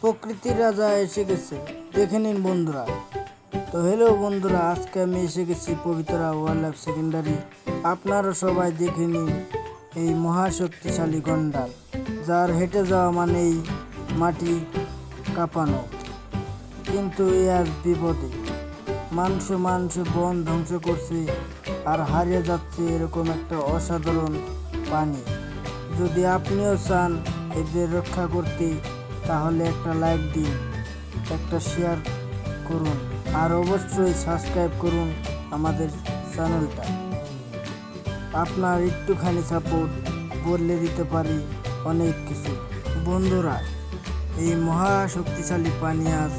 প্রকৃতির রাজা এসে গেছে। দেখে নিন বন্ধুরা। তো হ্যালো বন্ধুরা, আজকে আমি এসে গেছি পবিত্রা ওয়াইল্ড লাইফ সেকেন্ডারি। আপনারা সবাই দেখে নিন এই মহাশক্তিশালী গন্ডার, যার হেঁটে যাওয়া মানেই মাটি কাঁপানো। কিন্তু এ আজ বিপদে। মানুষ মানুষ বন ধ্বংস করছে আর হারিয়ে যাচ্ছে এরকম একটা অসাধারণ পানি যদি আপনিও চান এদের রক্ষা করতে তাহলে একটা লাইক দিন, একটা শেয়ার করুন, আর অবশ্যই সাবস্ক্রাইব করুন আমাদের চ্যানেলটা আপনার একটুখানি সাপোর্ট বললে দিতে পারি অনেক কিছু। বন্ধুরা, এই মহা শক্তিশালী পানি আজ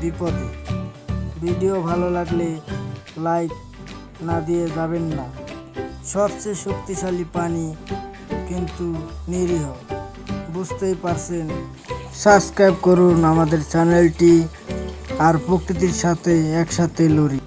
বিপদে। ভিডিও ভালো লাগলে লাইক না দিয়ে যাবেন না। সবচেয়ে শক্তিশালী পানি কিন্তু নিরীহ। বুঝতেই পারছেন। সাবস্ক্রাইব করুন আমাদের চ্যানেলটি আর প্রকৃতির সাথে একসাথে লড়ি।